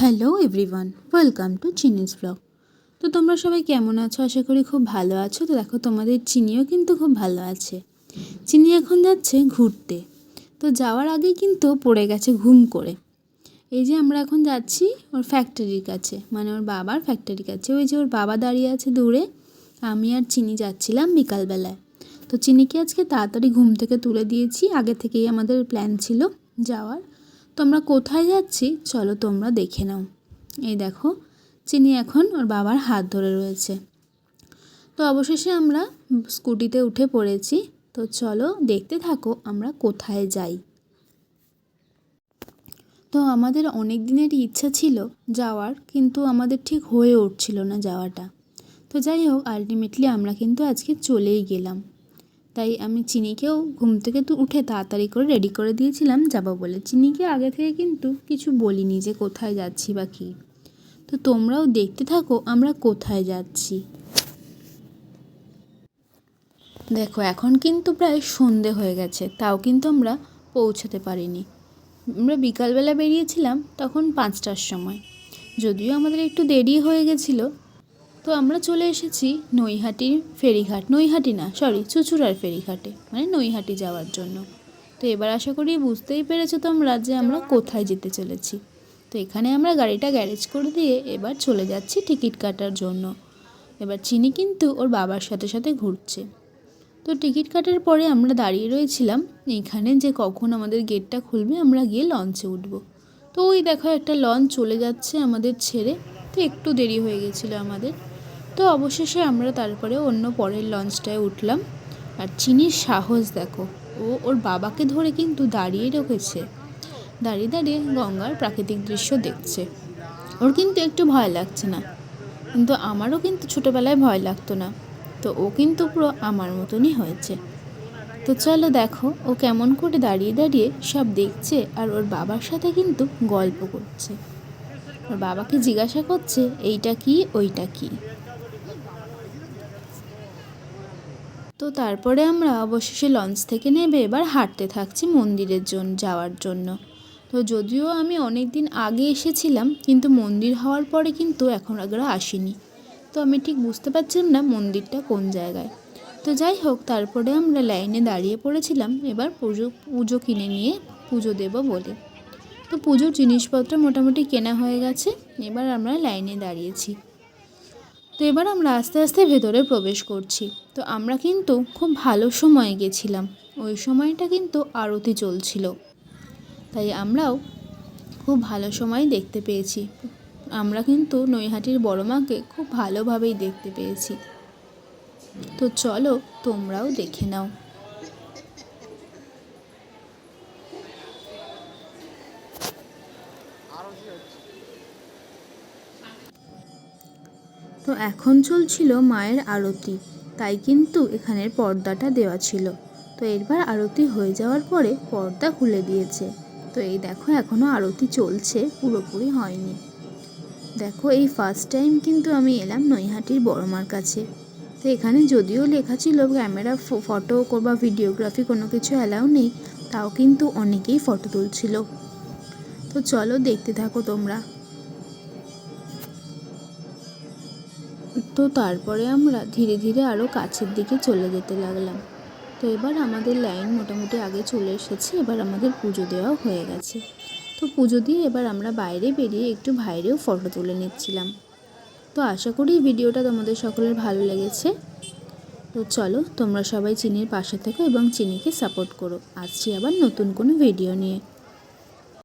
Hello everyone welcome to চিনিস blog তো তোমরা সবাই কেমন আছো? আশা করি খুব ভালো আছো। তো দেখো, তোমাদের চিনিও কিন্তু খুব ভালো আছে। চিনি এখন যাচ্ছে ঘুরতে। তো যাওয়ার আগেই কিন্তু পড়ে গেছে ঘুম করে। এই যে আমরা এখন যাচ্ছি ওর ফ্যাক্টরির কাছে। মানে ওর বাবার ফ্যাক্টরির কাছে। ওই যে ওর বাবা দাঁড়িয়ে আছে দূরে। আমি আর চিনি যাচ্ছিলাম বিকালবেলায়। তো চিনিকে আজকে তাড়াতাড়ি ঘুম থেকে তুলে দিয়েছি। আগে থেকেই আমাদের প্ল্যান ছিল যাওয়ার। তো আমরা কোথায় যাচ্ছি? চলো তোমরা দেখে নাও। এই দেখো, চিনি এখন ওর বাবার হাত ধরে রয়েছে। তো অবশেষে আমরা স্কুটিতে উঠে পড়েছি। তো চলো দেখতে থাকো আমরা কোথায় যাই। তো আমাদের অনেক দিনেরই ইচ্ছা ছিল যাওয়ার, কিন্তু আমাদের ঠিক হয়ে উঠছিল না যাওয়াটা। তো যাই হোক আলটিমেটলি আমরা কিন্তু আজকে চলেই গেলাম। তাই আমি চিনিকেও ঘুম থেকে তো উঠে তাড়াতাড়ি করে রেডি করে দিয়েছিলাম, যাব বলে। চিনিকে আগে থেকে কিন্তু কিছু বলিনি যে কোথায় যাচ্ছি বা কী। তো তোমরাও দেখতে থাকো আমরা কোথায় যাচ্ছি। দেখো, এখন কিন্তু প্রায় সন্ধে হয়ে গেছে, তাও কিন্তু আমরা পৌঁছাতে পারিনি। আমরা বিকালবেলা বেরিয়েছিলাম তখন পাঁচটার সময়। যদিও আমাদের একটু দেরি হয়ে গেছিল তো আমরা চলে এসেছি নৈহাটির ফেরিঘাট, নৈহাটি না সরি চুচুড়ার ফেরিঘাটে মানে নৈহাটি যাওয়ার জন্য। তো এবার আশা করি বুঝতেই পেরেছ তোমরা যে আমরা কোথায় যেতে চলেছি। তো এখানে আমরা গাড়িটা গ্যারেজ করে দিয়ে এবার চলে যাচ্ছি টিকিট কাটার জন্য। এবার চিনি কিন্তু ওর বাবার সাথে সাথে ঘুরছে। তো টিকিট কাটার পরে আমরা দাঁড়িয়ে রয়েছিলাম এখানে যে কখন আমাদের গেটটা খুলবে আমরা গিয়ে লঞ্চে উঠব। তো ওই দেখো একটা লঞ্চ চলে যাচ্ছে আমাদের ছেড়ে, তো একটু দেরি হয়ে গেছিল আমাদের। তো অবশেষে আমরা তারপরে অন্য পরের লঞ্চটায় উঠলাম। আর চিনির সাহস দেখো, ও ওর বাবাকে ধরে কিন্তু দাঁড়িয়ে রেখেছে। দাঁড়িয়ে দাঁড়িয়ে গঙ্গার প্রাকৃতিক দৃশ্য দেখছে। ওর কিন্তু একটু ভয় লাগছে না, কিন্তু আমারও কিন্তু ছোটোবেলায় ভয় লাগতো না। তো ও কিন্তু পুরো আমার মতনই হয়েছে। তো চলো দেখো, ও কেমন করে দাঁড়িয়ে দাঁড়িয়ে সব দেখছে আর ওর বাবার সাথে কিন্তু গল্প করছে। ওর বাবাকে জিজ্ঞাসা করছে, এইটা কি, ওইটা কি? তো তারপরে আমরা অবশেষে লঞ্চ থেকে নেবে এবার হাঁটতে থাকছি মন্দিরের জন্য যাওয়ার জন্য। তো যদিও আমি অনেক দিন আগে এসেছিলাম, কিন্তু মন্দির হওয়ার পরে কিন্তু এখন আগরা আসিনি। তো আমি ঠিক বুঝতে পারছিলাম না মন্দিরটা কোন জায়গায়। তো যাই হোক, তারপরে আমরা লাইনে দাঁড়িয়ে পড়েছিলাম, এবার পুজো পুজো কিনে নিয়ে পুজো দেব বলে। তো পুজোর জিনিসপত্র মোটামুটি কেনা হয়ে গেছে, এবার আমরা লাইনে দাঁড়িয়েছি। তো এবার আমরা আস্তে আস্তে ভেতরে প্রবেশ করছি। তো আমরা কিন্তু খুব ভালো সময়ে গেছিলাম। ওই সময়টা কিন্তু আরতি চলছিল। তাই আমরাও খুব ভালো সময় দেখতে পেয়েছি। আমরা কিন্তু নৈহাটির বড় মাকে খুব ভালোভাবেই দেখতে পেয়েছি। তো চলো তোমরাও দেখে নাও। তো এখন চলছিল মায়ের আরতি। তাই কিন্তু এখানের পর্দাটা দেওয়া ছিল। তো এরবার আরতি হয়ে যাওয়ার পরে পর্দা খুলে দিয়েছে। তো এই দেখো এখনও আরতি চলছে, পুরোপুরি হয়নি। দেখো, এই ফার্স্ট টাইম কিন্তু আমি এলাম নৈহাটির বড়মার কাছে। তো এখানে যদিও লেখা ছিল ক্যামেরা ফটো বা ভিডিওগ্রাফি কোনো কিছু অ্যালাউ নেই, তাও কিন্তু অনেকেই ফটো তুলছিল। তো চলো দেখতে থাকো তোমরা। তো তারপরে আমরা ধীরে ধীরে আরও কাছের দিকে চলে যেতে লাগলাম। তো এবার আমাদের লাইন মোটামুটি আগে চলে এসেছে, এবার আমাদের পুজো দেওয়া হয়ে গেছে। তো পুজো দিয়ে এবার আমরা বাইরে বেরিয়ে একটু বাইরেও ফটো তুলে নিচ্ছিলাম। তো আশা করি ভিডিওটা তোমাদের সকলের ভালো লেগেছে। তো চলো, তোমরা সবাই চিনির পাশে থেকো এবং চিনিকে সাপোর্ট করো। আসছি আবার নতুন কোনো ভিডিও নিয়ে।